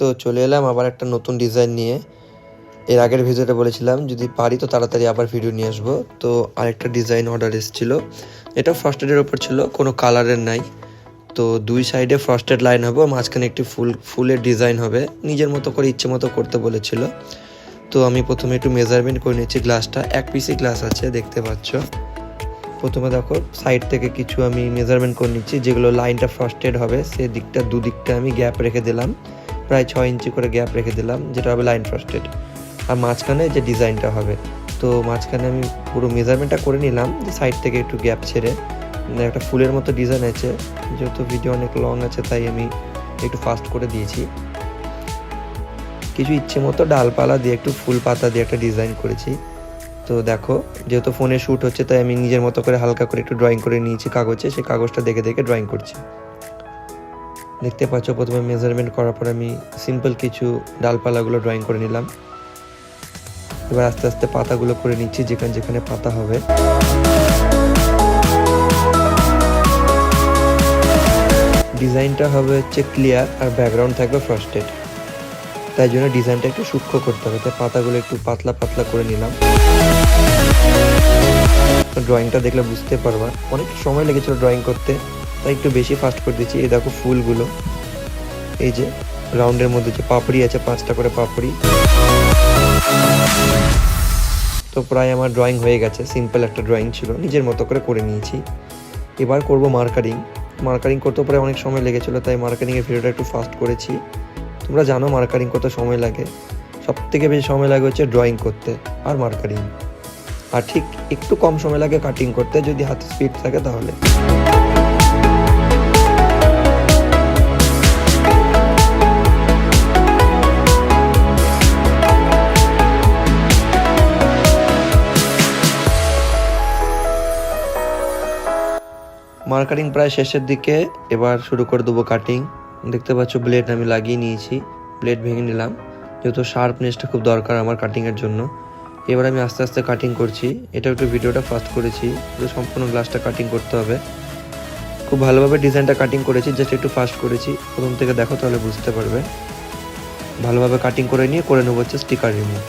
তো চলে এলাম আবার একটা নতুন ডিজাইন নিয়ে। এর আগের ভিডিওতে বলেছিলাম, যদি পারি তো তাড়াতাড়ি আবার ভিডিও নিয়ে আসব। তো আরেকটা ডিজাইন অর্ডার এসেছিল। এটা ফ্রস্টেডের ওপর ছিল, কোনো কালারের নাই। তো দুই সাইডে ফ্রস্টেড লাইন হবে, মাঝখানে একটি ফুল, ফুলের ডিজাইন হবে। নিজের মতো করে ইচ্ছে মতো করতে বলেছিল। তো আমি প্রথমে একটু মেজারমেন্ট করে নিচ্ছি। গ্লাসটা এক পিসি গ্লাস আছে, দেখতে পাচ্ছ। প্রথমে দেখো সাইড থেকে কিছু আমি মেজারমেন্ট করে নিচ্ছি, যেগুলো লাইনটা ফ্রস্টেড হবে সেই দিকটা দুদিকটা আমি গ্যাপ রেখে দিলাম। প্রায় ছয় ইঞ্চি করে গ্যাপ রেখে দিলাম, যেটা হবে লাইন ফ্রস্টেড আর মাঝখানে যে ডিজাইনটা হবে, তো মাঝখানে আমি পুরো মেজারমেন্টটা করে নিলাম, যে সাইড থেকে একটু গ্যাপ ছেড়ে। মানে একটা ফুলের মতো ডিজাইন আছে, যেহেতু ভিডিও অনেক লং আছে, তাই আমি একটু ফাস্ট করে দিয়েছি। কিছু ইচ্ছে মতো ডালপালা দিয়ে একটু ফুল পাতা দিয়ে একটা ডিজাইন করেছি। তো দেখো, যেহেতু ফোনে শ্যুট হচ্ছে, তাই আমি নিজের মতো করে হালকা করে একটু ড্রয়িং করে নিয়েছি কাগজে, সেই কাগজটা দেখে দেখে ড্রয়িং করছি। দেখতে পাচ্ছ, প্রথমে মেজারমেন্ট করার পর আমি সিম্পল কিছু ডালপালাগুলো ড্রয়িং করে নিলাম। এবার আস্তে আস্তে পাতাগুলো করে নিচ্ছি যেখানে যেখানে পাতা হবে। ডিজাইনটা হবে হচ্ছে ক্লিয়ার আর ব্যাকগ্রাউন্ড থাকবে ফ্রস্টেড তাই জন্য ডিজাইনটা একটু সূক্ষ্ম করতে হবে, তাই পাতাগুলো একটু পাতলা পাতলা করে নিলাম। ড্রয়িংটা দেখলে বুঝতে পারবা, অনেক সময় লেগেছিল ড্রয়িং করতে। তাই একটু বেশি ফাস্ট করে দিচ্ছি। এই দেখো ফুলগুলো। এই যে রাউন্ডের মধ্যে যে পাপড়ি আছে, পাঁচটা করে পাপড়ি। তো প্রায় আমার ড্রয়িং হয়ে গেছে। সিম্পল একটা ড্রয়িং ছিল, নিজের মতো করে করে নিয়েছি। এবার করব মার্কারিং মার্কারিং করতে প্রায় অনেক সময় লেগেছিলো, তাই মার্কারিংয়ের ভিডিওটা একটু ফাস্ট করেছি। তোমরা জানো মার্কারিং কত সময় লাগে। সব থেকে বেশি সময় লাগে হচ্ছে ড্রয়িং করতে আর মার্কারিং আর ঠিক একটু কম সময় লাগে কাটিং করতে, যদি হাতে স্পিড থাকে তাহলে। মার্কারিং প্রায় শেষের দিকে, এবার শুরু করে দেবো কাটিং দেখতে পাচ্ছ ব্লেড আমি লাগিয়ে নিয়েছি ব্লেড ভেঙে নিলাম। যেহেতু শার্পনেসটা খুব দরকার আমার কাটিংয়ের জন্য। এবার আমি আস্তে আস্তে কাটিং করছি। এটা একটু ভিডিওটা ফাস্ট করেছি, পুরো সম্পূর্ণ গ্লাসটা কাটিং করতে হবে। খুব ভালোভাবে ডিজাইনটা কাটিং করেছি জাস্ট একটু ফাস্ট করেছি। প্রথম থেকে দেখো তাহলে বুঝতে পারবে। ভালোভাবে কাটিং করে নিয়ে করে নেব হচ্ছে স্টিকার রিমুভ।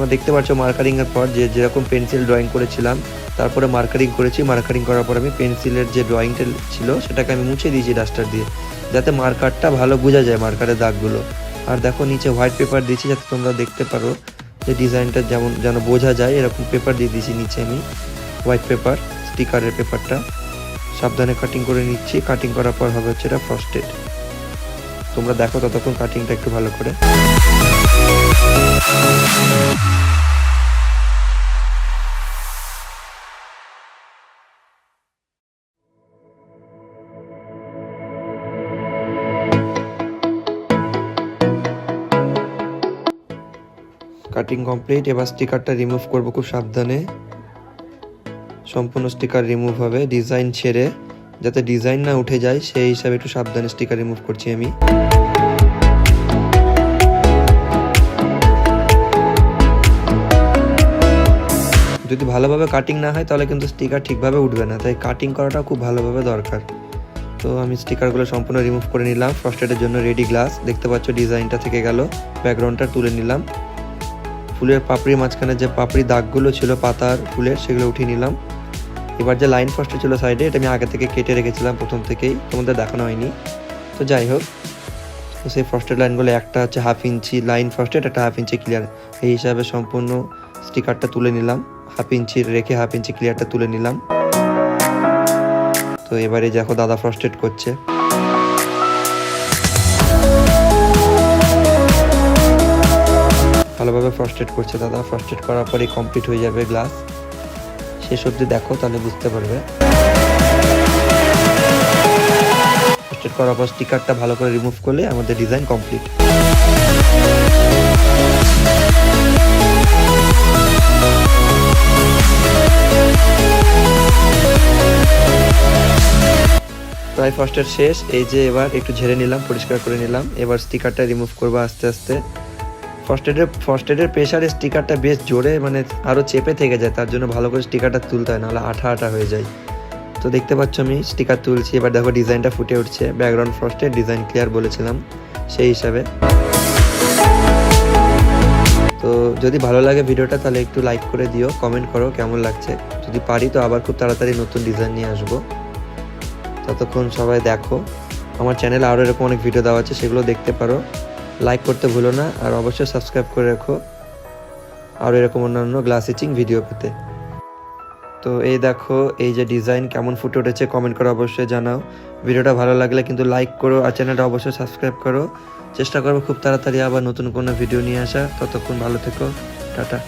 তোমরা দেখতে পাচ্ছ মার্কারিং এর পর যে যেরকম পেন্সিল ড্রয়িং করেছিলাম, তারপরে মার্কারিং করেছি। মার্কারিং করার পর আমি পেন্সিলের যে ড্রয়িংটা ছিল, সেটাকে আমি মুছে দিয়েছি ডাস্টার দিয়ে, যাতে মার্কারটা ভালো বোঝা যায় মার্কারের দাগগুলো। আর দেখো নিচে হোয়াইট পেপার দিয়েছি যাতে তোমরা দেখতে পারো যে ডিজাইনটা যেমন, যেন বোঝা যায়, এরকম পেপার দিয়ে দিয়েছি নিচে আমি হোয়াইট পেপার স্টিকারের পেপারটা সাবধানে কাটিং করে নিচ্ছি। কাটিং করার পর হবে হচ্ছে এটা ফ্রস্টেড তোমরা দেখো ততক্ষণ কাটিংটা একটু ভালো করে। কাটিং কমপ্লিট এবার স্টিকারটা রিমুভ করব খুব সাবধানে। সম্পূর্ণ স্টিকার রিমুভ হবে ডিজাইন ছেড়ে, যাতে ডিজাইন না উঠে যায়, সেই হিসাবে একটু সাবধানে স্টিকার রিমুভ করছি আমি। যদি ভালোভাবে কাটিং না হয়, তাহলে কিন্তু স্টিকার ঠিকভাবে উঠবে না। তাই কাটিং করাটা খুব ভালোভাবে দরকার। তো আমি স্টিকারগুলো সম্পূর্ণ রিমুভ করে নিলাম। ফ্রস্টেডের জন্য রেডি গ্লাস দেখতে পাচ্ছ ডিজাইনটা থেকে গেল। ব্যাকগ্রাউন্ডটা তুলে নিলাম। ফুলের পাপড়ির মাঝখানে যে পাপড়ি দাগগুলো ছিল, পাতার ফুলের, সেগুলো উঠিয়ে নিলাম। এবার যে লাইন ফার্স্টে ছিল সাইডে এটা আমি আগে থেকে কেটে রেখেছিলাম প্রথম থেকেই, তোমাদের দেখানো হয়নি। তো যাই হোক, তো সেই ফার্স্টের লাইনগুলো একটা হচ্ছে হাফ ইঞ্চি লাইন ফার্স্টেড একটা হাফ ইঞ্চি ক্লিয়ার এই হিসাবে সম্পূর্ণ স্টিকারটা তুলে নিলাম। হাফ ইঞ্চি রেখে হাফ ইঞ্চি ক্লিয়ারটা তুলে নিলাম। তো এবারে দেখো দাদা ফ্রস্টেড করছে। ভালোভাবে ফ্রস্টেড করছে দাদা। ফ্রস্টেড করার পরেই কমপ্লিট হয়ে যাবে গ্লাস শেষ অবধি দেখো, তাহলে বুঝতে পারবে। ফ্রস্টেড করার পর স্টিকারটা ভালো করে রিমুভ করলে আমাদের ডিজাইন কমপ্লিট প্রায় ফার্স্টের শেষ। এই যে এবার একটু ঝেড়ে নিলাম, পরিষ্কার করে নিলাম। এবার স্টিকারটা রিমুভ করব আস্তে আস্তে। ফার্স্ট এডের ফার্স্ট এডের প্রেশারে স্টিকারটা বেশ জোরে মানে আরও চেপে থেকে যায়, তার জন্য ভালো করে স্টিকারটা তুলতে হয়, নাহলে আঠা আঠা হয়ে যায়। তো দেখতে পাচ্ছ আমি স্টিকার তুলছি, এবার দেখো ডিজাইনটা ফুটে উঠছে। ব্যাকগ্রাউন্ড ফ্রস্টে ডিজাইন ক্লিয়ার বলেছিলাম, সেই হিসাবে। তো যদি ভালো লাগে ভিডিওটা, তাহলে একটু লাইক করে দিও কমেন্ট করো কেমন লাগছে। যদি পারি, তো আবার খুব তাড়াতাড়ি নতুন ডিজাইন নিয়ে আসব। ততক্ষণ সবাই দেখো। আমার চ্যানেলে আরও এরকম অনেক ভিডিও দেওয়া আছে, সেগুলো দেখতে পারো। লাইক করতে ভুলো না, আর অবশ্যই সাবস্ক্রাইব করে রাখো। আর এরকম অন্যান্য গ্লাস ইচিং ভিডিও পেতে। তো এই দেখো, এই যে ডিজাইন কেমন ফুটে উঠেছে কমেন্ট করে অবশ্যই জানাও। ভিডিওটা ভালো লাগলে কিন্তু লাইক করো, আর চ্যানেলটা অবশ্যই সাবস্ক্রাইব করো। চেষ্টা করব খুব তাড়াতাড়ি আবার নতুন কোনো ভিডিও নিয়ে আসা ততক্ষণ ভালো থেকো, টাটা।